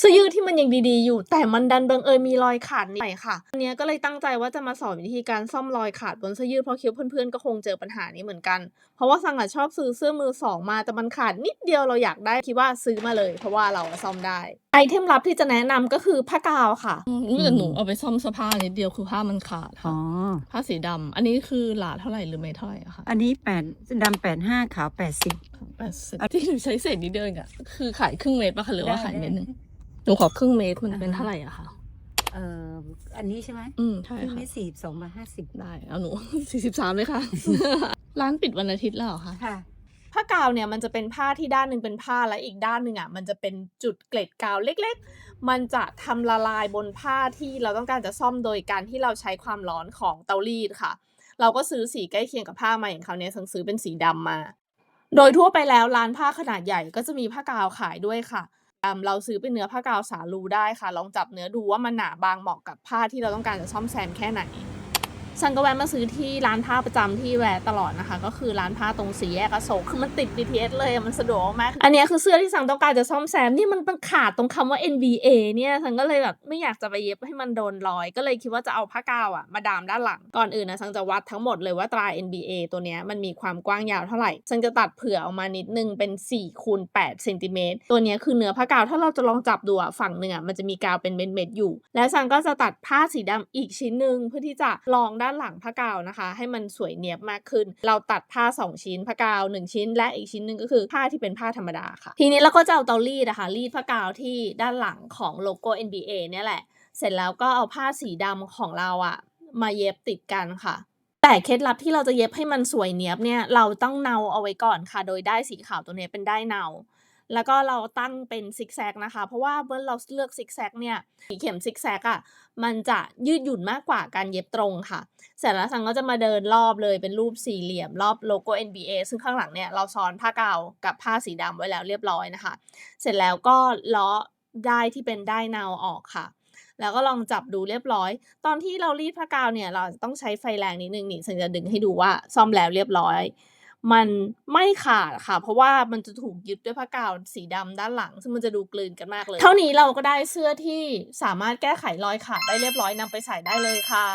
เสื้อยืดที่มันยังดีๆอยู่ แต่มันดันบังเอิญมีรอยขาดนิดหน่อยค่ะอันเนี้ยก็เลยตั้งใจว่าจะมาสอนวิธีการซ่อมรอยขาดบนเสื้อยืดเพราะคิดว่าเพื่อนๆก็คงเจอปัญหานี้เหมือนกัน เพราะว่าซังอะชอบซื้อเสื้อมือสองมาแต่มันขาดนิดเดียวเราอยากได้คิดว่าซื้อมาเลย เพราะว่าเราอะซ่อมได้ไอเทมลับที่จะแนะนำก็คือผ้ากาวค่ะรู้แต่หนูเอาไปซ่อมเสื้อผ้านิดเดียวคือผ้ามันขาดอ๋ค่ะอผ้าสีดำอันนี้คือหลาเท่าไหร่หรือไม่เท่าไหร่อะค่ะอันนี้แปดดำแปดห้าขาวแปดสิบแปดสิบที่หนูใช้เศษนิดเดียวเองอะคือขายครึ่งเมตรปะคะหรือว่าได้ขายเมตรได้หนึง หนูขอครึ่งเมตรมันอ่าฮะเป็นเท่าไหร่อะคะเอ่ออันนี้ใช่ไหมอืมใช่ครึ่งค่ะเมตรสี่สองบาทห้าสิบได้เอาหนูสี่สิบสามเลยค่ะ ร้านปิดวันอาทิตย์แล้วเหรอคะ ค่ะ ผ้ากาวเนี่ยมันจะเป็นผ้าที่ด้านหนึ่งเป็นผ้าและอีกด้านหนึ่งอะมันจะเป็นจุดเกล็ดกาวเล็กๆ มันจะทำละลายบนผ้าที่เราต้องการจะซ่อมโดยการที่เราใช้ความร้อนของเตารีดค่ะ เราก็ซื้อสีใกล้เคียงกับผ้ามาอย่างเขาวเนี่ยสังซื้อเป็นสีดำมา โดยทั่วไปแล้วร้านผ้าขนาดใหญ่ก็จะมีผ้ากาวขายด้วยค่ะ อืมเราซื้อเป็นเนื้อผ้ากาวสาลูได้ค่ะ ลองจับเนื้อดูว่ามันหนาบางเหมาะกับผ้าที่เราต้องการจะซ่อมแซมแค่ไหน ฉันก็แวะมาซื้อที่ร้านผ้าประจำที่แวะตลอดนะคะ ก็คือร้านผ้าตรงสี่แยกอโศกคือมันติด BTS เลยมันสะดวกมาก อันนี้คือเสื้อที่สังต้องการจะซ่อมแซมนี่มันมันขาดตรงคำว่า NBA เนี่ยสังก็เลยแบบไม่อยากจะไปเย็บให้มันโดนรอย ก็เลยคิดว่าจะเอาผ้ากาวอะมาดามด้านหลัง ก่อนอื่นนะสังจะวัดทั้งหมดเลยว่าตรา NBA ตัวเนี้ยมันมีความกว้างยาวเท่าไหร่สังจะตัดเผื่อออกมานิดนึงเป็น4คูณ8เซนติเมตรตัวเนี้ยคือเนื้อผ้ากาวถ้าเราจะลองจับดูอะฝั่งหนึ่งอะมันจะมีกาวเป็นเม็ดๆอยู่ แล้วสังก็จะตัดผ้าสีดำอีกชิ้นหนึ่งเพื่อที่จะรองด้านานหลังผ้ากาวนะคะ ให้มันสวยเนียบมากขึ้น เราตัดผ้า 2 ชิ้นผ้ากาว 1 ชิ้น และอีกชิ้นหนึ่งก็คือผ้าที่เป็นผ้าธรรมดาค่ะ ทีนี้เราก็จะเอาเตารีดนะคะรีดผ้ากาวที่ด้านหลังของโลโก้ NBA เนี่ยแหละ เสร็จแล้วก็เอาผ้าสีดำของเราอะมาเย็บติดกันค่ะแต่เคล็ดลับที่เราจะเย็บให้มันสวยเนียบเนี่ยเราต้องเนาเอาไว้ก่อนค่ะ โดยได้สีขาวตัวนี้เป็นได้เนา แล้วก็เราตั้งเป็นซิกแซกนะคะ เพราะว่าเมื่อเราเลือกซิกแซกเนี่ยสีเข็มซิกแซกอะมันจะยืดหยุ่นมากกว่าการเย็บตรงค่ะ เสร็จแล้วสังก็จะมาเดินรอบเลยเป็นรูปสี่เหลี่ยม รอบโลโก้ NBA ซึ่งข้างหลังเนี่ยเราซ้อนผ้ากาวกับผ้าสีดำไว้แล้วเรียบร้อยนะคะ เสร็จแล้วก็ลาะได้ที่เป็นได้นาออกค่ะ แล้วก็ลองจับดูเรียบร้อย ตอนที่เรารีดผ้ากาวเนี่ยเราจะต้องใช้ไฟแรงนิดนึงนี่ฉันจะดึงให้ดูว่าซ่อมแล้วเรียบร้อย มันไม่ขาดค่ะ เพราะว่ามันจะถูกยึดด้วยผ้ากาวสีดำด้านหลัง ซึ่งมันจะดูกลืนกันมากเลย เท่านี้เราก็ได้เสื้อที่สามารถแก้ไขรอยขาดได้เรียบร้อยนำไปใส่ได้เลยค่ะ